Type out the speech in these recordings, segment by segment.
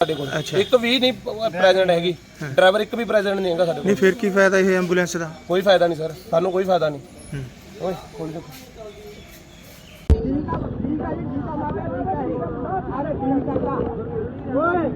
ਸਾਡੇ ਕੋਲ। ਅੱਛਾ। ਇੱਕ ਵੀ ਨਹੀਂ ਪ੍ਰੈਜ਼ੈਂਟ ਹੈਗੀ। ਡਰਾਈਵਰ ਇੱਕ ਵੀ ਪ੍ਰੈਜ਼ੈਂਟ ਨਹੀਂ ਹੈਗਾ ਸਾਡੇ ਨਹੀਂ ਕੋਲ। ਫਿਰ ਕੀ ਫਾਇਦਾ ਇਹ ਐਂਬੂਲੈਂਸ ਦਾ? ਕੋਈ ਫਾਇਦਾ ਨਹੀਂ ਸਰ। ਸਾਨੂੰ ਕੋਈ ਫਾਇਦਾ ਨਹੀਂ। ਹੂੰ। ਓਏ ਖੋਲ ਦੇਖੋ ਉਹ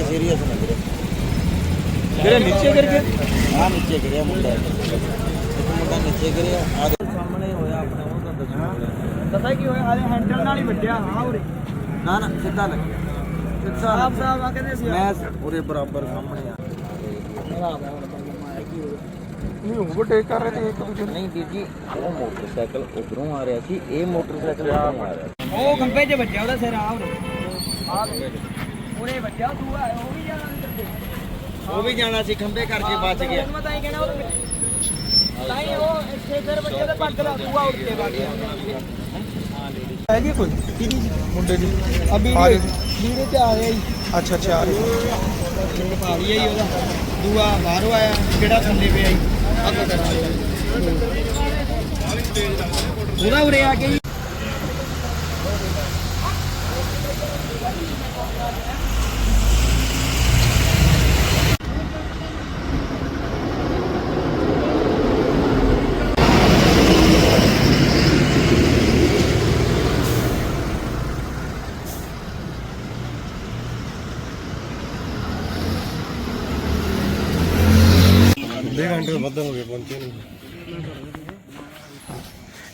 ਦੋਨੇ ਸੀਰੀਅਸ ਨੇ ਵੀਰੇ ਜਿਹੜੇ ਨੀਚੇ ਗਿਰ ਗਏ? ਆ ਨੀਚੇ ਗਿਰਿਆ ਮੁੰਡਾ। ਇੱਕ ਮੁੰਡਾ ਨੀਚੇ ਗਿਰਿਆ ਆ ਸਾਹਮਣੇ ਹੋਇਆ ਆਪਣੇ ਉਹ ਤਾਂ ਦੱਸਣਾ ਪਤਾ ਕੀ ਹੋਇਆ? ਆਲੇ ਹੈਂਡਲ ਨਾਲ ਹੀ ਵੱਜਿਆ। ਹਾਂ ਉਰੇ। ਨਾ ਨਾ ਸਿੱਧਾ ਲੱਗਿਆ ਸਿੱਧਾ ਆਪ ਸਾਹਿਬ ਆ ਕਹਿੰਦੇ ਸੀ ਮੈਂ ਉਰੇ ਬਰਾਬਰ ਸਾਹਮਣੇ ਆ। ਨਹੀਂ ਓਵਰਟੇਕ ਕਰ ਰਹੇ ਤੇ ਇੱਕ ਦੂਜੇ ਨਹੀਂ ਵੀਰ ਜੀ ਉਹ ਮੋਟਰਸਾਈਕਲ ਉਧਰੋਂ ਆ ਰਿਹਾ ਸੀ। ਇਹ ਮੋਟਰਸਾਈਕਲ ਆ ਰਿਹਾ। ਉਹ ਖੰਭੇ 'ਚ ਵੱਜਿਆ ਉਹਦਾ ਸਿਰ ਆ ਉਰੇ। ਆ ਉਰੇ ਵੱਜਿਆ ਤੂੰ ਆ ਉਹ ਵੀ ਜਾਣਾ ਅੰਦਰ ਤੇ ਉਹ ਵੀ ਜਾਣਾ ਸੀ ਖੰਭੇ ਕਰਕੇ ਬਚ ਗਿਆ। ਮੈਂ ਤਾਂ ਹੀ ਕਹਿਣਾ ਉਹ ਤਾਂ ਹੀ ਉਹ ਇੱਥੇ ਸਿਰ ਵੱਜਿਆ ਤੇ ਪੱਗ ਲਾ ਤੂੰ ਆ ਉੱਤੇ ਵੱਜ ਗਿਆ ਹੈਗੀ ਕੋਈ? ਮੁੰਡੇ ਦੀ। ਅਭੀ ਆ ਗਏ। ਵੀਰੇ ਤੇ ਆ ਰਿਹਾ ਜੀ। ਅੱਛਾ ਅੱਛਾ ਆ ਰਹੇ ਪਾ ਲਿਆ ਜੀ ਉਹਦਾ। ਦੂਆ ਬਾਹਰੋਂ ਆਇਆ ਕਿਹੜਾ ਥੱਲੇ ਪਿਆ ਜੀ? ਉਹਦਾ ਉਰੇ ਆ ਕੇ ਜੀ।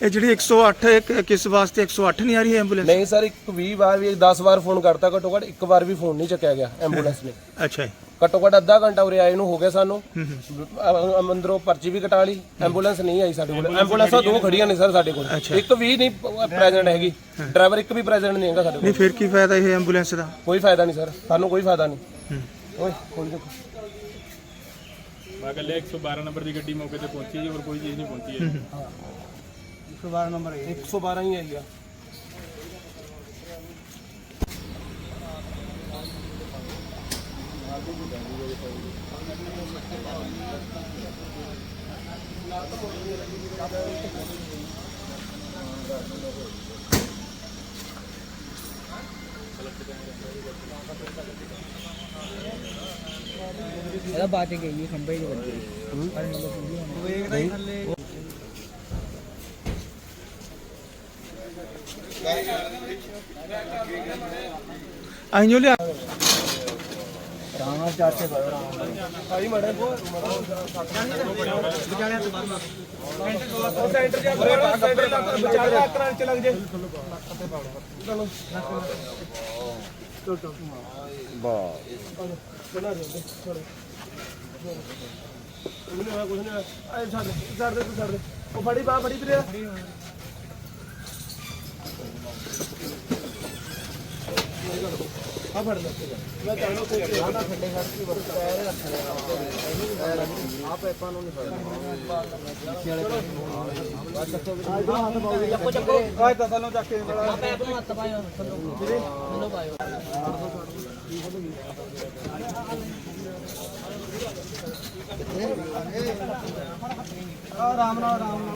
ਇਹ ਜਿਹੜੀ 108 ਇੱਕ ਕਿਸ ਵਾਸਤੇ 108 ਨਹੀਂ ਆ ਰਹੀ ਐਂਬੂਲੈਂਸ ਨਹੀਂ ਸਰ ਇੱਕ 20 ਵਾਰ ਵੀ 10 ਵਾਰ ਫੋਨ ਕਰਤਾ ਘੱਟੋ ਘੱਟ ਇੱਕ ਵਾਰ ਵੀ ਫੋਨ ਨਹੀਂ ਚੱਕਿਆ ਗਿਆ ਐਂਬੂਲੈਂਸ ਨੇ। ਅੱਛਾ ਜੀ। ਘੱਟੋ ਘੱਟ ਅੱਧਾ ਘੰਟਾ ਉਰੇ ਆਏ ਨੂੰ ਹੋ ਗਿਆ ਸਾਨੂੰ। ਅ- ਅੰਦਰੋਂ ਪਰਚੀ ਵੀ ਕਟਾ ਲਈ ਐਂਬੂਲੈਂਸ ਨਹੀਂ ਆਈ ਸਾਡੇ ਕੋਲ। ਐਂਬੂਲੈਂਸਾਂ ਦੋ ਖੜੀਆਂ ਨੇ ਸਰ ਸਾਡੇ ਕੋਲ। ਇੱਕ ਵੀ ਨਹੀਂ ਪ੍ਰੈਜ਼ੈਂਟ ਹੈਗੀ। ਡਰਾਈਵਰ ਇੱਕ ਵੀ ਪ੍ਰੈਜ਼ੈਂਟ ਨਹੀਂ ਹੈਗਾ ਸਾਡੇ ਨਹੀਂ ਕੋਲ। ਫਿਰ ਕੀ ਫਾਇਦਾ ਇਹ ਐਂਬੂਲੈਂਸ ਦਾ? ਕੋਈ ਫਾਇਦਾ ਨਹੀਂ ਸਰ ਸਾਨੂੰ ਕੋਈ ਫਾਇਦਾ ਨਹੀਂ। ਓਏ ਖੋਲ ਦੇਖੋ ਮੈਂ ਕੱਲੇ 112 ਨੰਬਰ ਦੀ ਗੱਡੀ ਮੌਕੇ ਤੇ ਪਹੁੰਚੀ ਜੀ ਹੋਰ ਕੋਈ ਚੀਜ਼ ਨਹੀਂ ਪਹੁੰਚੀ ਹੈ। 112 ਨੰਬਰ 112 ਹੀ ਆਈ ਆ। ਇਹਦਾ ਬਾਅਦ ਚ ਗਈ ਖੰਭੇ 'ਚ ਵੱਜੀ ਪਰ ਮਤਲਬ ਪੂਰੀ ਹੋਣੀ ਵੇਖਦਾ ਹੀ ਥੱਲੇ। ਅਸੀਂ ਜੋ ਲਿਆ ਰਾਣਾ ਚਾਚੇ ਬੜਾ ਰਾਣਾ ਭਾਈ ਮੜੇ ਸੈਂਟਰ ਜਾ ਸੈਂਟਰ ਲੱਗ ਵਿਚਾਰਾ ਕਰਾਂ ਚ ਲੱਗ ਜੇ ਕੁਝ ਨਹੀਂ ਹੋਇਆ ਕੁਝ ਨਹੀਂ ਹੋਇਆ ਆਏ ਛੱਡ ਛੱਡ ਦੇ ਤੂੰ ਛੱਡ ਦੇ ਉਹ ਫੜੀ ਬਾਹ ਫੜੀ ਵੀਰੇ ਆ ਫੜ ਲੈ ਮੈਂ ਚਾਹਣਾ ਕੋਈ ਆਣਾ ਥੱਲੇ ਖੜ ਕੇ ਵਰਤ ਪੈਰ ਰੱਖ ਲੈ ਆ ਪੈਪਾਂ ਨੂੰ ਨਹੀਂ ਫੜਨਾ ਚੱਕੋ ਚੱਕੋ ਆਏ ਤਾਂ ਥੱਲੋਂ ਚੱਕ ਕੇ ਆ ਪੈਪ ਨੂੰ ਹੱਥ ਪਾਇਓ ਥੱਲੋਂ ਥੱਲੋਂ ਪਾਇਓ ਆਰਾਮ ਨਾਲ ਆਰਾਮ ਨਾਲ।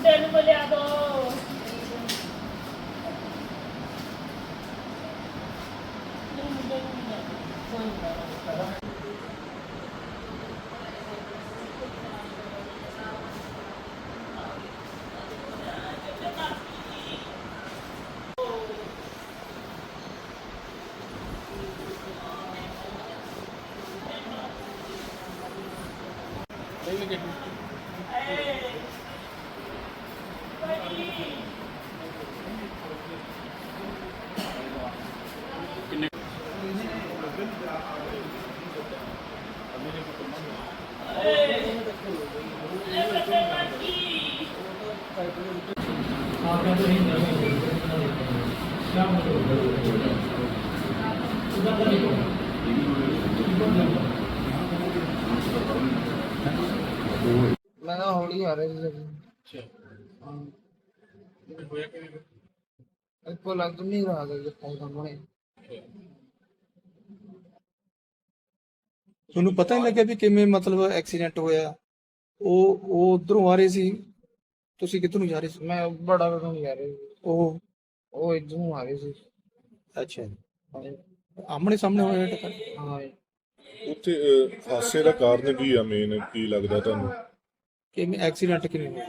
ਮੁੰਡੇ ਨੂੰ ਮਿਲਿਆ ਦੋ। ਮੈਂ ਤਾਂ ਹੌਲੀ ਆ ਰਿਹਾ ਸੀ ਇੱਕੋ ਲੱਗ ਨਹੀਂ ਰਹਾ ਕਿ ਜਿੱਥੇ ਸਾਹਮਣੇ। ਤੁਹਾਨੂੰ ਪਤਾ ਨਹੀਂ ਲੱਗਿਆ ਵੀ ਕਿਵੇਂ ਮਤਲਬ ਐਕਸੀਡੈਂਟ ਹੋਇਆ। ਉਹ ਉਹ ਉਧਰੋਂ ਆ ਰਹੇ ਸੀ। ਤੁਸੀਂ ਕਿੱਧਰ ਨੂੰ ਜਾ ਰਹੇ ਸੀ? ਮੈਂ ਬੜਾ ਕਦੋਂ ਆ ਰਿਹਾ ਸੀ। ਉਹ ਉਹ ਇੱਧਰ ਨੂੰ ਆ ਰਹੇ ਸੀ। ਅੱਛਾ ਹਾਂ ਆਮਣੇ ਸਾਹਮਣੇ ਹੋਇਆ ਟੱਕਰ ਹਾਂ ਉੱਥੇ ਅਹ, ਹਾਦਸੇ ਦਾ ਕਾਰਨ ਕੀ ਆ ਮੇਨ ਕੀ ਲੱਗਦਾ ਤੁਹਾਨੂੰ? ਕਿਵੇਂ ਐਕਸੀਡੈਂਟ ਕਿਵੇਂ ਹੋਇਆ?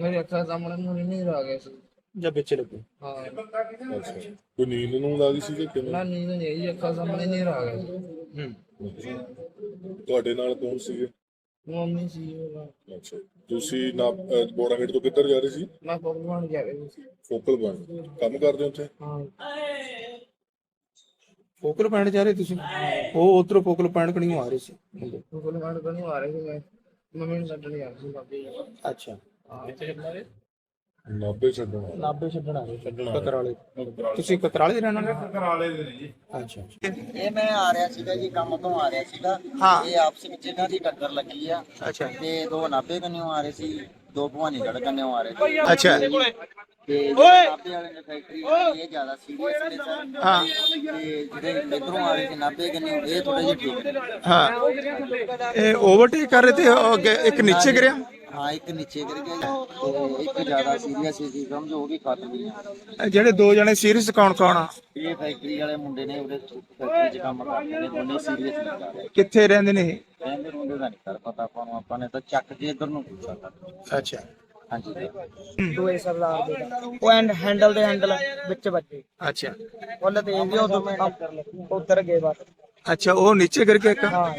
ਮੇਰੇ ਅੱਖਾਂ ਸਾਹਮਣੇ ਨੂੰ ਨਹੀਂ ਰਹਾ ਗਿਆ ਸੀ। ਜਾਂ ਵਿੱਚ ਲੱਗੋ? ਹਾਂ ਅੱਛਾ ਕੋਈ ਨੀਂਦ ਨੂੰ ਲੱਗੀ ਸੀ ਕਿ ਕਿਵੇਂ? ਨਾ ਨੀਂਦ ਨਹੀਂ ਆਈ ਅੱਖਾਂ ਸਾਹਮਣੇ ਨਹੀਂ ਰਹਾ ਗਿਆ ਸੀ। ਹੂੰ। ਤੁਹਾਡੇ ਨਾਲ ਕੌਣ ਸੀਗੇ? ਮੰਮੀ ਸੀ ਉਹ। ਅੱਛਾ ਤੁਸੀਂ ਨਾ ਅਹ, ਬੋੜਾਗੇਟ ਤੋਂ ਕਿੱਧਰ ਜਾ ਰਹੇ ਸੀ? ਮੈਂ ਪਕਵਾਨ ਜਾ ਰਿਹਾ ਸੀ। ਫੋਕਲ ਪੁਆਇੰਟ ਕੰਮ ਕਰਦੇ ਹੋ ਉੱਥੇ? ਹਾਂ। ਫੋਕਲ ਪੁਆਇੰਟ ਜਾ ਰਹੇ ਤੁਸੀਂ? ਉਹ ਉਧਰੋਂ ਫੋਕਲ ਪੁਆਇੰਟ ਕਣੀ ਆ ਰਹੇ ਸੀ। ਮੁੰਡੇ। ਤੋਂ ਨਹੀਂ ਆ ਰਹੇ ਸੀ ਮੈਂ ਮੰਮੀ ਨੂੰ ਛੱਡਣ ਜਾ ਰਿਹਾ ਸੀ ਬਾਬੇ ਅੱਛਾ। ਨਾਭੇ ਛੱਡਣਾ ਨਾਬੇ ਛੱਡਣ ਰਹੇ ਕਤਰਾਲੇ ਤੁਸੀਂ ਕਤਰਾਲੇ ਦੇ ਰਹਿਣ ਵਾਲੇ ਕਤਰਾਲੇ ਦੇ ਜੀ। ਅੱਛਾ। ਇਹ ਮੈਂ ਆ ਰਿਹਾ ਸੀਗਾ ਜੀ ਕੰਮ ਤੋਂ ਆ ਰਿਹਾ ਸੀਗਾ। ਹਾਂ। ਇਹ ਆਪਸ ਵਿੱਚ ਇਹਨਾਂ ਦੀ ਟੱਕਰ ਲੱਗੀ ਆ। ਅੱਛਾ। ਤੇ ਦੋ ਨਾਭੇ ਕੰਨਿਓ ਆ ਰਹੇ ਸੀ ਦੋ ਭਵਾਨੀਗੜ੍ਹ ਕੰਨਿਓ ਆ ਰਹੇ ਸੀ। ਅੱਛਾ। ਤੇ ਨਾਭੇ ਵਾਲੇ ਨੇ ਫੈਕਟਰੀ ਇਹ ਜ਼ਿਆਦਾ ਸੀਰੀਅਸ ਨੇ ਸਰ। ਹਾਂ। ਤੇ ਜਿਹੜੇ ਇਧਰੋਂ ਆ ਰਹੇ ਸੀ ਨਾਭੇ ਕੰਨਿਓ ਇਹ ਥੋੜੇ ਜਿਹੇ ਠੀਕ ਨੇ ਹਾਂ। ਇਹ ਓਵਰਟੇਕ ਕਰ ਰਹੇ ਤੇ ਇੱਕ ਨੀਚੇ ਗਿਰਿਆ? ਹਾਂ ਇੱਕ ਨੀਚੇ ਗਿਰ ਗਿਆ ਜੀ, ਤੇ ਇੱਕ ਜ਼ਿਆਦਾ ਸੀਰੀਅਸ ਸੀ ਸਮਝੋ ਉਹ ਵੀ ਖਤਮ ਗਈ ਇਹ ਜਿਹੜੇ ਦੋ ਜਣੇ ਸੀਰੀਅਸ ਕੌਣ ਕੌਣ ਆ? ਇਹ ਫੈਕਟਰੀ ਵਾਲੇ ਮੁੰਡੇ ਨੇ ਉਹਦੇ ਫੈਕਟਰੀ 'ਚ ਕੰਮ ਕਰਦੇ ਨੇ ਦੋਨੇ ਸੀਰੀਅਸ ਕਿੱਥੇ ਰਹਿੰਦੇ ਨੇ ਇਹ? ਕਹਿੰਦੇ ਦਾ ਨਹੀਂ ਕਰ ਪਤਾ ਆਪਾਂ ਨੂੰ ਆਪਾਂ ਨੇ ਤਾਂ ਚੱਕ ਕੇ ਇਧਰ ਨੂੰ ਪੁੱਛਿਆ ਕਰ ਅੱਛਾ। ਹਾਂਜੀ। ਦੋਏ ਸਰਦਾਰ ਦੇ ਉਹ ਐਂਡ ਹੈਂਡਲ ਦੇ ਹੈਂਡਲ ਵਿੱਚ ਵੱਜੇ। ਅੱਛਾ। ਤੇ ਗਏ ਬਸ। ਅੱਛਾ ਉਹ ਨੀਚੇ ਗਿਰ ਕੇ ਇੱਕ? ਹਾਂ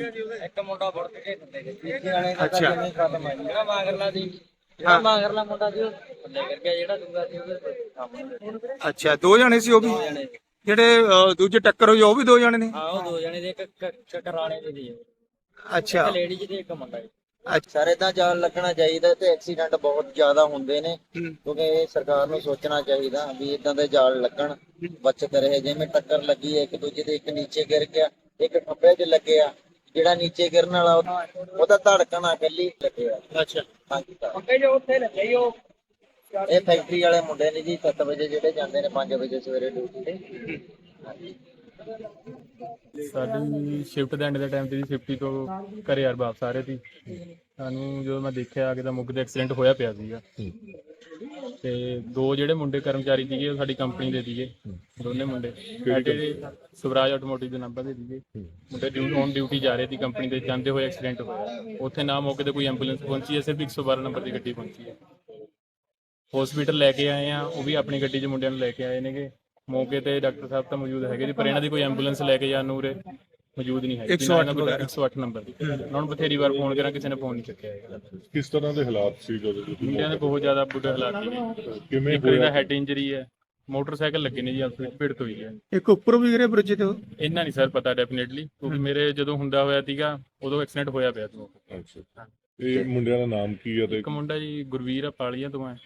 ਇੱਕ ਮੁੰਡਾ ਫੜ ਕੇ ਥੱਲੇ ਵਾਲੇ ਦਾ ਅੱਛਾ। ਜਿਵੇਂ ਖਤਮ ਹੈ ਜਿਹੜਾ ਮਾਗਰਲਾ ਸੀ ਜਿਹੜਾ ਮਾਗਰਲਾ ਮੁੰਡਾ ਸੀ ਉਹ ਥੱਲੇ ਗਿਆ ਜਿਹੜਾ ਦੂਗਾ ਸੀ ਉਹਦੇ ਕੰਮ ਅੱਛਾ ਦੋ ਜਣੇ ਸੀ ਉਹ ਵੀ? ਜਿਹੜੇ ਅਹ, ਦੂਜੇ ਟੱਕਰ ਹੋਈ ਉਹ ਵੀ ਦੋ ਜਣੇ ਨੇ? ਹਾਂ ਉਹ ਦੋ ਜਣੇ ਦੇ ਇੱਕ ਕਰਾਣੇ ਦੇ ਸੀ ਅੱਛਾ। ਲੇਡੀ ਤੇ ਇੱਕ ਮੁੰਡਾ ਸੀ ਅੱਛਾ। ਸਰ ਇਦਾਂ ਜਾਲ ਲੱਗਣਾ ਚਾਹੀਦਾ ਤੇ ਐਕਸੀਡੈਂਟ ਬਹੁਤ ਜ਼ਿਆਦਾ ਹੁੰਦੇ ਨੇ ਹੂੰ। ਕਿਉਂਕਿ ਇਹ ਸਰਕਾਰ ਨੂੰ ਸੋਚਣਾ ਚਾਹੀਦਾ ਵੀ ਇਦਾਂ ਦੇ ਜਾਲ ਲੱਗਣ ਬਚਤ ਰਹੇ। ਜਿਵੇਂ ਟੱਕਰ ਲੱਗੀ ਹੈ ਇੱਕ ਦੂਜੇ ਦੇ ਇੱਕ ਨੀਚੇ ਗਿਰ ਗਿਆ ਇੱਕ ਖੱਬੇ 'ਚ ਲੱਗਿਆ ਜਿਹੜਾ ਨੀਚੇ ਗਿਰਨ ਵਾਲਾ ਉਹ- ਉਹਦਾ ਧੜਕਣ ਆ ਇਕੱਲੀ ਲੱਗਿਆ ਅੱਛਾ। ਹਾਂਜੀ ਸਰ। ਅੱਗੇ ਜੋ ਉੱਥੇ ਲੱਗੇ ਉਹ ਇਹ ਫੈਕਟਰੀ ਵਾਲੇ ਮੁੰਡੇ ਨੇ ਜੀ 7 ਵਜੇ ਜਿਹੜੇ ਜਾਂਦੇ ਨੇ 5 ਵਜੇ ਸਵੇਰੇ ਡਿਊਟੀ ਤੇ। ਹਾਂਜੀ। ਸਾਡੀ ਸ਼ਿਫਟ ਦੇ ਐਂਡ ਦੇ ਟਾਈਮ ਤੇ ਜੀ 50 ਤੋਂ ਘਰੇ ਯਾਰ ਵਾਪਸ ਆ ਰਹੇ ਸੀ। ਸਾਨੂੰ ਜਦੋਂ ਮੈਂ ਦੇਖਿਆ ਆ ਕੇ ਤਾਂ ਮੁੱਕ ਦੇ ਐਕਸੀਡੈਂਟ ਹੋਇਆ ਪਿਆ ਸੀਗਾ। ਤੇ ਦੋ ਜਿਹੜੇ ਮੁੰਡੇ ਕਰਮਚਾਰੀ ਸੀਗੇ ਉਹ ਸਾਡੀ ਕੰਪਨੀ ਦੇ ਸੀਗੇ। ਦੋਨੇ ਮੁੰਡੇ। ਐਟੇ ਸਵਰਾਜ ਆਟੋਮੋਟਿਵ ਦੇ ਨੰਬਰ ਦੇ ਸੀਗੇ। ਮੁੰਡੇ ਡਿਊਟੀ ਔਨ ਡਿਊਟੀ ਜਾ ਰਹੇ ਸੀ ਕੰਪਨੀ ਦੇ ਜਾਂਦੇ ਹੋਏ ਐਕਸੀਡੈਂਟ ਹੋਇਆ। ਉੱਥੇ ਨਾ ਮੌਕੇ ਤੇ ਕੋਈ ਐਂਬੂਲੈਂਸ ਪਹੁੰਚੀ ਹੈ ਸਿਰਫ 112 ਨੰਬਰ ਦੀ ਗੱਡੀ ਪਹੁੰਚੀ ਹੈ। ਹਸਪੀਟਲ ਲੈ ਕੇ ਆਏ ਆ ਉਹ ਵੀ ਆਪਣੀ ਗੱਡੀ 'ਚ ਮੁੰਡਿਆਂ ਨੂੰ ਲੈ ਕੇ ਆਏ ਨੇਗੇ। ਮੌਕੇ ਤੇ ਡਾਕਟਰ ਸਾਹਿਬ ਤਾਂ ਮੌਜੂਦ ਹੈਗੇ ਜੀ ਪਰ ਇਹਨਾਂ ਦੀ ਕੋਈ ਐਂਬੂਲੈਂਸ ਲੈ ਕੇ ਜਾਣ ਨੂੰ ਉਰੇ ਮੌਜੂਦ ਨਹੀਂ ਹੈਗੀ। 108 ਨੰਬਰ 108 ਨੰਬਰ ਦੀ ਉਹਨਾਂ ਨੂੰ ਬਥੇਰੀ ਵਾਰ ਫੋਨ ਕਰਾਂ ਕਿਸੇ ਨੇ ਫੋਨ ਨਹੀਂ ਚੱਕਿਆ ਹੈਗਾ। ਕਿਸ ਤਰ੍ਹਾਂ ਦੇ ਹਾਲਾਤ ਸੀ ਜਦੋਂ ਤੁਸੀਂ ਮੁੰਡਿਆਂ ਦੇ ਬਹੁਤ ਜ਼ਿਆਦਾ ਬੁਰੇ ਹਾਲਾਤ ਨੇ ਕਿਵੇਂ ਇੱਕ ਦਾ ਹੈਡ ਇੰਜਰੀ ਹੈ। ਮੋਟਰਸਾਈਕਲ ਲੱਗੇ ਨੇ ਜੀ ਆਪਸ ਵਿੱਚ ਭਿੜਤ ਹੋਈ ਹੈ। ਇੱਕ ਉੱਪਰ ਵੀ ਗਿਰੇ ਬ੍ਰਿਜ ਤੇ। ਇੰਨਾ ਨਹੀਂ ਸਰ ਪਤਾ ਡੈਫੀਨਿਟਲੀ ਕਿਉਂਕਿ ਮੇਰੇ ਜਦੋਂ ਹੁੰਦਾ ਹੋਇਆ ਸੀਗਾ ਉਦੋਂ ਐਕਸੀਡੈਂਟ ਹੋਇਆ ਪਿਆ ਸੀ। ਅੱਛਾ। ਇਹ ਮੁੰਡਿਆਂ ਦਾ ਨਾਮ ਕੀ ਆ ਤੇ ਇੱਕ ਮੁੰਡਾ ਜੀ ਗੁਰਵੀਰ ਆ ਪਾਲੀਆਂ ਤੋਂ ਹੈ।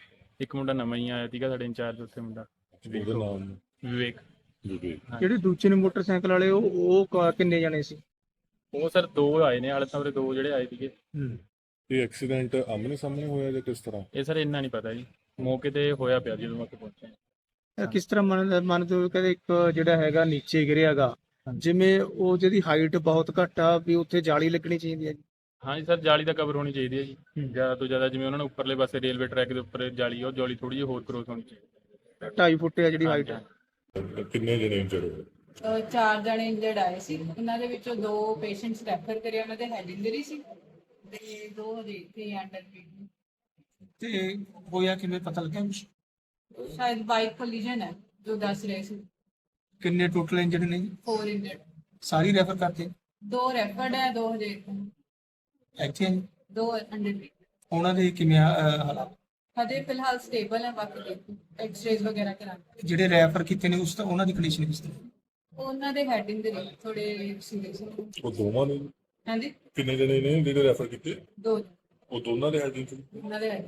ਇੱਕ ਮੁੰਡਾ ਨਵਾਂ ਹੀ ਆਇਆ ਸੀਗਾ ਸਾਡੇ ਇੰਚਾਰਜ ਉੱਥੇ ਮੁੰਡਾ। ਉਹਦਾ ਨਾਮ? ਵਿਵੇਕ। ਜੀ। ਜਿਹੜੇ ਦੂਜੇ ਨੇ ਮੋਟਰਸਾਈਕਲ ਵਾਲੇ ਉਹ ਉਹ ਕ- ਕਿੰਨੇ ਜਣੇ ਸੀ? ਉਹ ਸਰ ਦੋ ਆਏ ਨੇ ਹਾਲੇ ਤਾਂ ਉਰੇ ਦੋ ਜਿਹੜੇ ਆਏ ਸੀਗੇ। ਇਹ ਐਕਸੀਡੈਂਟ ਆਮਨੇ ਸਾਹਮਣੇ ਹੋਇਆ ਜਾਂ ਕਿਸ ਤਰ੍ਹਾਂ? ਇਹ ਸਰ ਇੰਨਾ ਨਹੀਂ ਪਤਾ ਜੀ। ਮੌਕੇ ਤੇ ਹੋਇਆ ਪਿਆ ਜਦੋਂ ਮੈਂ ਉੱਥੇ ਪਹੁੰਚਿਆ ਇਹ ਕਿਸ ਤਰ੍ਹਾਂ ਮੰਨ ਹੋ ਕਹਿੰਦੇ ਇੱਕ ਜਿਹੜਾ ਹੈਗਾ ਨੀਚੇ ਗਿਰਿਆਗਾ ਜਿਵੇਂ ਉਹ ਜਿਹਦੀ ਹਾਈਟ ਬਹੁਤ ਘੱਟ ਆ ਵੀ ਉੱਥੇ ਜਾਲੀ ਲੱਗਣੀ ਚਾਹੀਦੀ ਹੈ ਜੀ। ਹਾਂਜੀ ਸਰ ਜਾਲੀ ਦਾ ਕਵਰ ਹੋਣੀ ਚਾਹੀਦੀ ਹੈ ਜੀ। ਜ਼ਿਆਦਾ ਤੋਂ ਜ਼ਿਆਦਾ ਜਿਵੇਂ ਉਹਨਾਂ ਨੇ ਉੱਪਰਲੇ ਪਾਸੇ ਰੇਲਵੇ ਟਰੈਕ ਦੇ ਉੱਪਰ ਜਾਲੀ ਆ ਉਹ ਜਾਲੀ ਥੋੜੀ ਜਿਹੀ ਹੋਰ ਕਰੋਸ ਹੋਣੀ ਚਾਹੀਦੀ 2.5 ਫੁੱਟ ਆ ਜਿਹੜੀ ਹਾਈਟ ਹੈ ਕਿੰਨੇ ਜਣੇ ਇੰਜਰ ਹੋਏ ਅਹ ਚਾਰ ਜਣੇ ਇੰਜਰਡ ਆਏ ਸੀ ਉਹਨਾਂ ਦੇ ਵਿੱਚੋਂ ਦੋ ਪੇਸ਼ੈਂਟਸ ਰੈਫਰ ਕਰੇ ਉਹਨਾਂ ਦੇ ਹੈਡ ਇੰਜਰੀ ਸੀ ਤੇ ਦੋ ਹਜੇ ਇੱਥੇ ਅੰਡਰ ਟ੍ਰੀਟਮੈਂਟ ਤੇ ਹੋਇਆ ਕਿਵੇਂ ਪਤਾ ਲੱਗਿਆ ਕੁਛ? ਸ਼ਾਇਦ ਬਾਈਕ ਕੋਲੀਜਨ ਹੈ ਜੋ ਦੱਸ ਰਹੇ ਸੀ ਕਿੰਨੇ ਟੋਟਲ ਇੰਜਰਡ ਨੇ ਜੀ? ਫੋਰ ਇੰਜਰਡ ਸਾਰੀ ਰੈਫਰ ਕਰਤੇ ਦੋ ਰੈਫਰਡ ਹੈ ਦੋ ਹਜੇ ਇੱਥੇ। ਇੱਥੇ ਆ ਜੀ? ਦੋ ਅੰਡਰ ਟ੍ਰੀਟਮੈਂਟ ਉਹਨਾਂ ਦੇ ਕਿਵੇਂ ਆ, ਅਹ, ਹਾਲਾਤ ਹਜੇ ਫਿਲਹਾਲ ਸਟੇਬਲ ਹੈ ਬਾਕੀ ਦੇਖੋ ਐਕਸ-ਰੇਜ਼ ਵਗੈਰਾ ਕਰਾਂਗੇ। ਜਿਹੜੇ ਰੈਫਰ ਕੀਤੇ ਨੇ ਉਸ ਦਾ ਉਹਨਾਂ ਦੀ ਕੰਡੀਸ਼ਨ ਕਿਸ ਤਰ੍ਹਾਂ? ਉਹਨਾਂ ਦੇ ਹੈਡ ਇੰਜਰੀ ਥੋੜੇ ਸੀਰੀਅਸ ਉਹ ਦੋਵਾਂ ਨੇ? ਹਾਂਜੀ? ਕਿੰਨੇ ਜਣੇ ਨੇ ਜਿਹੜੇ ਰੈਫਰ ਕੀਤੇ? ਦੋ ਉਹ ਦੋਨਾਂ ਦੇ ਹੈਡ ਇੰਜਰੀ ਉਹਨਾਂ ਦੇ ਹੈਡ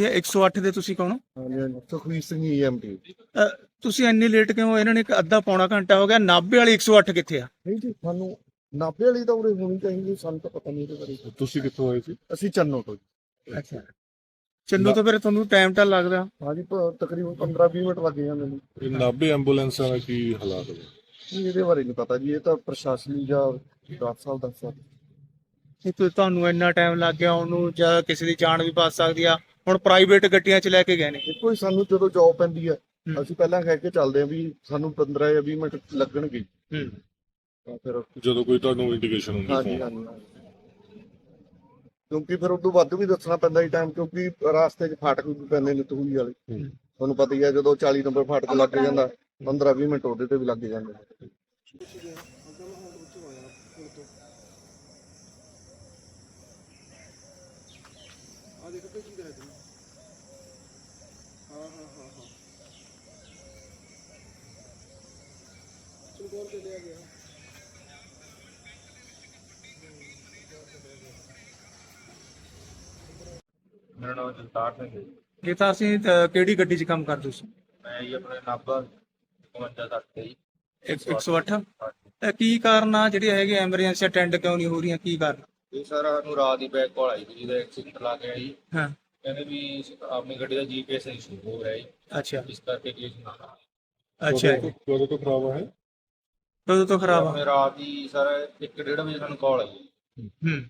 ਇਹ 108 ਦੇ ਤੁਸੀਂ ਕੌਣ ਹੋ? ਹਾਂਜੀ ਸੁਖਵੀਰ ਸਿੰਘ ਈਐਮਟੀ ਅਹ, ਤੁਸੀਂ ਇੰਨੀ ਲੇਟ ਕਿਉਂ? ਇਹਨਾਂ ਨੇ ਇੱਕ ਅੱਧਾ ਪੌਣਾ ਘੰਟਾ ਹੋ ਗਿਆ। 90 ਵਾਲੀ 108 ਕਿੱਥੇ ਆ? ਨਹੀਂ ਜੀ ਸਾਨੂੰ ਨਾਭੇ ਵਾਲੀ ਤਾਂ ਉਰੇ ਹੋਣੀ ਚਾਹੀਦੀ। ਸਾਨੂੰ ਤਾਂ ਪਤਾ ਨਹੀਂ ਇਹਦੇ ਬਾਰੇ ਤੁਸੀਂ ਕਿੱਥੋਂ ਆਏ ਸੀ? ਅਸੀਂ ਚੰਨੋ ਤੋਂ ਜੀ। ਅੱਛਾ। ਚੰਨੂ ਤੋਂ ਫਿਰ ਤੁਹਾਨੂੰ ਟਾਈਮ ਤਾਂ ਲੱਗਦਾ। ਹਾਂਜੀ ਪ- ਤਕਰੀਬਨ 15-20 ਮਿੰਟ ਲੱਗ ਜਾਂਦੇ ਨੇ। ਇਹ ਨਾਭੇ ਐਂਬੂਲੈਂਸਾਂ ਦਾ ਕੀ ਹਾਲਾਤ ਹੈ ਨਹੀਂ, ਇਹਦੇ ਬਾਰੇ ਨਹੀਂ ਪਤਾ ਜੀ। ਇਹ ਤਾਂ ਪ੍ਰਸ਼ਾਸਨੀ ਜਾਂ ਡਾਕਟਰ ਸਾਹਿਬ ਦੱਸ ਸਕਦੇ ਇਹ ਤੋਂ ਤੁਹਾਨੂੰ ਇੰਨਾ ਟਾਈਮ ਲੱਗ ਗਿਆ। ਉਹਨੂੰ ਜਾਂ ਕਿਸੇ ਦੀ ਜਾਨ ਵੀ ਬਚ ਸਕਦੀ ਆ। ਹੁਣ ਪ੍ਰਾਈਵੇਟ ਗੱਡੀਆਂ 'ਚ ਲੈ ਕੇ ਗਏ ਨੇ ਦੇਖੋ ਜੀ ਸਾਨੂੰ ਜਦੋਂ ਜੌਬ ਪੈਂਦੀ ਹੈ ਹੂੰ। ਅਸੀਂ ਪਹਿਲਾਂ ਕਹਿ ਕੇ ਚੱਲਦੇ ਹਾਂ ਵੀ ਸਾਨੂੰ 15 ਜਾਂ 20 ਮਿੰਟ ਲੱਗਣਗੇ ਹੂੰ ਤਾਂ ਫਿਰ ਜਦੋਂ ਕੋਈ ਤੁਹਾਨੂੰ ਇੰਡੀਕੇਸ਼ਨ ਹੁੰਦੀ ਹਾਂਜੀ phone ਹਾਂਜੀ ਹਾਂਜੀ। ਕਿਉਂਕਿ ਫਿਰ ਉਦੋਂ ਵੱਧ ਵੀ ਦੱਸਣਾ ਪੈਂਦਾ ਹੀ ਟਾਈਮ ਕਿਉਂਕਿ ਰਾਸਤੇ 'ਚ ਫਾਟਕ ਵੀ ਪੈਂਦੇ ਨੇ ਤੂਹੀ ਵਾਲੇ ਹੂੰ। ਤੁਹਾਨੂੰ ਪਤਾ ਹੀ ਹੈ ਜਦੋਂ 40 ਨੰਬਰ ਫਾਟਕ ਲੱਗ ਜਾਂਦਾ 15-20 ਮਿੰਟ ਉਹਦੇ ਤੇ ਵੀ ਲੱਗ ਜਾਂਦੇ ਨੇ ਮੇਰਾ ਨਾਮ ਜਗਤਾਰ ਸਿੰਘ ਹੈ ਜੀ। ਇਹ ਤਾਂ ਅਸੀਂ ਅਹ, ਕਿਹੜੀ ਗੱਡੀ 'ਚ ਕੰਮ ਕਰਦੇ ਸੀ ਮੈਂ ਜੀ ਆਪਣੇ ਨਾਭਾ 52 ਤੱਕ ਤੇ ਜੀ। 108 ਇਹ ਕੀ ਕਾਰਨ ਆ ਜਿਹੜੇ ਹੈਗੇ ਐਮਰਜੈਂਸੀ ਅਟੈਂਡ ਕਿਉਂ ਨਹੀਂ ਹੋ ਰਹੀਆਂ? ਕੀ ਕਾਰਨ? ਇਹ ਸਾਰਾ ਨੂੰ ਰਾਤ ਦੀ ਬੈਕ ਕਾਲ ਆਈ ਸੀ ਜਿਹਦਾ ਐਕਸੀਡੈਂਟ ਲਾ ਗਿਆ ਜੀ। ਹਾਂ। ਕਹਿੰਦੇ ਵੀ ਆਪਣੀ ਗੱਡੀ ਦਾ ਜੀਪੀਐਸ ਇਸ਼ੂ ਹੋ ਰਿਹਾ ਜੀ। ਅੱਛਾ। ਇਸ ਕਰਕੇ ਕੇਸ ਨਾ ਅੱਛਾ। ਤੋਂ- ਕਦੋਂ ਤੋਂ ਖਰਾਬ ਹੈ ਕਦੋਂ ਤੋਂ ਖਰਾਬ ਆ। ਰਾਤ ਦੀ ਸਰ 1:30 ਵਜੇ ਸਾਨੂੰ ਕਾਲ ਆਈ। ਹੂੰ।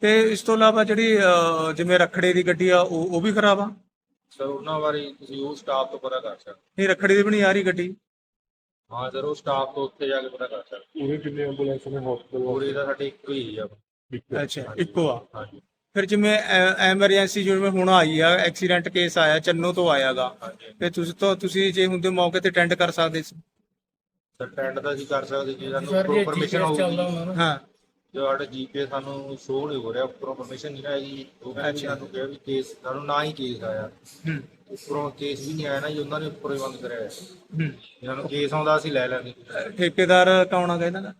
ਤੇ ਇਸ ਤੋਂ ਇਲਾਵਾ ਜਿਹੜੀ ਅਹ, ਜਿਵੇਂ ਰਖੜੇ ਦੀ ਗੱਡੀ ਆ ਉਹ ਉਹ ਵੀ ਖਰਾਬ ਆ? ਸਰ ਉਹਨਾਂ ਬਾਰੇ ਤੁਸੀਂ ਉਹ ਸਟਾਫ ਤੋਂ ਪਤਾ ਕਰ ਸਕਦੇ ਨਹੀਂ ਰਖੜੇ ਦੀ ਵੀ ਨਹੀਂ ਆ ਰਹੀ ਗੱਡੀ? ਹੋ। ਹਾਂ ਸਰ ਉਹ ਸਟਾਫ ਤੋਂ ਉੱਥੇ ਜਾ ਕੇ ਪਤਾ ਕਰ ਸਕਦੇ ਪੂਰੇ ਕਿੰਨੇ ਐਂਬੂਲੈਂਸ ਨੇ ਹੋ। ਹਸਪਤਾਲ ਪੂਰੇ ਦਾ ਸਾਡੇ ਇੱਕੋ ਹੀ ਆ। ਅੱਛਾ ਇੱਕੋ ਆ। ਹਾਂਜੀ। ਫਿਰ ਜਿਵੇਂ ਐਮਰਜੈਂਸੀ ਜਿਵੇਂ ਹੁਣ ਆਈ ਆ ਐਕਸੀਡੈਂਟ ਕੇਸ ਆਇਆ ਚੰਨੋ ਤੋਂ ਆਇਆਗਾ। ਹਾਂਜੀ। ਤੇ ਤੁਸੀਂ ਤੋਂ ਤੁਸੀਂ ਜੇ ਹੁੰਦੇ ਮੌਕੇ ਤੇ ਅਟੈਂਡ ਕਰ ਸਕਦੇ ਸੀ। ਸਰ ਟੈਂਡ ਦਾ ਅਸੀਂ ਕਰ ਸਕਦੇ ਜੀ ਸਾਨੂੰ ਪਰਮਿਸ਼ਨ ਹੋਊਗੀ। ਹਾਂ। ਜੋ ਸਾਡਾ ਜੀਪੀਏ ਸਾਨੂੰ ਸ਼ੋਅ ਨਹੀਂ ਹੋ ਰਿਹਾ ਉੱਪਰੋਂ ਪਰਮਿਸ਼ਨ ਨਹੀਂ ਆਈ ਉਹ ਕਹਿੰਦੇ ਵੀ ਸਾਨੂੰ ਕਿਹਾ ਵੀ ਕੇਸ ਸਾਨੂੰ ਨਾ ਹੀ ਕੇਸ ਆਇਆ। ਹੂੰ। ਉੱਪਰੋਂ ਕੇਸ ਵੀ ਨਹੀਂ ਆਇਆ ਨਾ ਜੀ ਉਹਨਾਂ ਨੇ ਉੱਪਰੋਂ ਹੀ ਬੰਦ ਕਰਿਆ ਹੋਇਆ। ਹੂੰ। ਇਹਨਾਂ ਨੂੰ ਕੇਸ ਆਉਂਦਾ ਅਸੀਂ ਲੈ ਲੈਂਦੇ। ਠੇਕੇਦਾਰ ਕੌਣ ਆ ਇਹਨਾਂ ਦਾ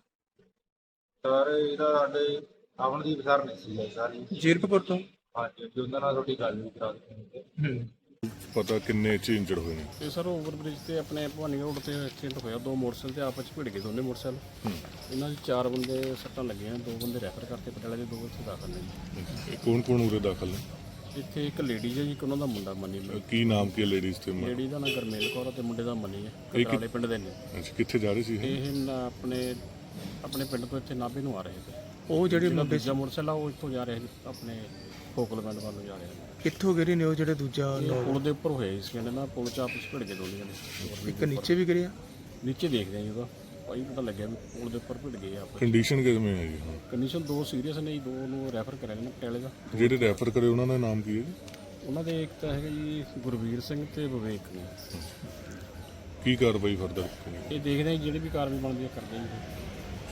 ਸਰ ਇਹਦਾ ਸਾਡੇ ਅਮਨਦੀਪ ਸਰ ਨੇ ਸੀ ਸਾਰੀ ਜੀਰਕਪੁਰ ਤੋਂ? ਹਾਂਜੀ ਜੀ ਉਹਨਾਂ ਨਾਲ ਤੁਹਾਡੀ ਗੱਲ ਵੀ ਕਰਾ ਦਿੱਤੀ ਹੂੰ। ਪਤਾ ਕਿੰਨੇ ਚ ਇੰਜਰ ਹੋਏ ਨੇ। ਤੇ ਸਰ ਓਵਰਬ੍ਰਿਜ ਤੇ ਆਪਣੇ ਭਵਾਨੀ ਰੋਡ ਤੇ ਐਕਸੀਡੈਂਟ ਹੋਇਆ। ਦੋ ਮੋਟਰਸਾਈਕਲ ਤੇ ਆਪਸ ਵਿੱਚ ਭਿੜ ਗਏ ਦੋਨੇ ਮੋਟਰਸਾਈਕਲ ਇਹਨਾਂ ਦੇ ਚਾਰ ਬੰਦੇ ਸੱਟਾਂ ਲੱਗੀਆਂ ਦੋ ਬੰਦੇ ਰੈਫਰ ਕਰਤੇ ਪਟਿਆਲੇ ਦੇ ਦੋ ਇੱਥੇ ਦਾਖਲ ਨੇ ਜੀ। ਇਹ ਕੌਣ ਕੌਣ ਉਰੇ ਦਾਖਲ ਨੇ? ਇੱਥੇ ਇੱਕ ਲੇਡੀ ਹੈ ਜੀ ਇੱਕ ਉਹਨਾਂ ਦਾ ਮੁੰਡਾ ਮਨੀ ਕੀ ਨਾਮ ਕੀ ਲੇਡੀਜ਼ ਤੇ ਮ- ਲੇਡੀ ਦਾ ਨਾਂ ਗਰਮੇਲ ਕੌਰ ਆ ਤੇ ਮੁੰਡੇ ਦਾ ਮਨੀ ਹੈ। ਕਟਰਾਲੇ ਪਿੰਡ ਦੇ ਨੇ। ਅੱਛਾ, ਕਿੱਥੇ ਜਾ ਰਹੇ ਸੀ ਇਹ? ਇਹ ਨਾ ਆਪਣੇ ਆਪਣੇ ਪਿੰਡ ਤੋਂ ਇੱਥੇ ਨਾਭੇ ਨੂੰ ਆ ਰਹੇ ਸੀ। ਉਹ ਜਿਹੜੀ ਜਿਹੜਾ ਮੁੰਡੇ ਦੂਜਾ ਮੋਟਰਸਾਈਕਲ ਆ ਉਹ ਇੱਥੋਂ ਜਾ ਰਿਹਾ ਸੀ ਆਪਣੇ ਫੋਕਲਮੈਂਟ ਵੱਲ ਨੂੰ ਜਾ ਰਿਹਾ ਸੀ। ਕਿੱਥੋਂ ਗਿਰੇ ਨੇ ਉਹ ਜਿਹੜੇ ਦੂਜਾ ਇਹ ਪੁਲ ਦੇ ਉੱਪਰ ਹੋਇਆ ਇਸ ਕਹਿੰਦੇ ਨਾ ਪੁਲ ਚ ਆਪਸ ਭਿੜ ਗਏ ਦੋਨੇ ਜਣੇ ਇੱਕ ਨੀਚੇ ਵੀ ਗਿਰਿਆ? ਨੀਚੇ ਦੇਖਦੇ ਆ ਜੀ ਉਹਦਾ। ਭਾਈ ਪਤਾ ਲੱਗਿਆ ਵੀ ਪੁਲ ਦੇ ਉੱਪਰ ਭਿੜ ਗਏ ਆਪਸ ਕੰਡੀਸ਼ਨ ਕਿਵੇਂ ਹੈ ਜੀ ਹੁਣ? ਕੰਡੀਸ਼ਨ ਦੋ ਸੀਰੀਅਸ ਨੇ ਜੀ ਦੋ ਨੂੰ ਰੈਫਰ ਕਰਿਆ ਨੇ ਪਟਿਆਲੇ ਦਾ। ਜਿਹੜੇ ਰੈਫਰ ਕਰੇ ਉਹਨਾਂ ਦਾ ਨਾਮ ਕੀ ਹੈ ਜੀ? ਉਹਨਾਂ ਦੇ ਇੱਕ ਤਾਂ ਹੈਗਾ ਜੀ ਗੁਰਵੀਰ ਸਿੰਘ ਤੇ ਵਿਵੇਕ ਨੇ। ਕੀ ਕਾਰਵਾਈ ਫਰਦਰ ਇਹ ਦੇਖਦੇ ਆ ਜੀ ਜਿਹੜੀ ਵੀ ਕਾਰਵਾਈ ਬਣਦੀ ਹੈ ਕਰਦੇ ਆ ਜੀ।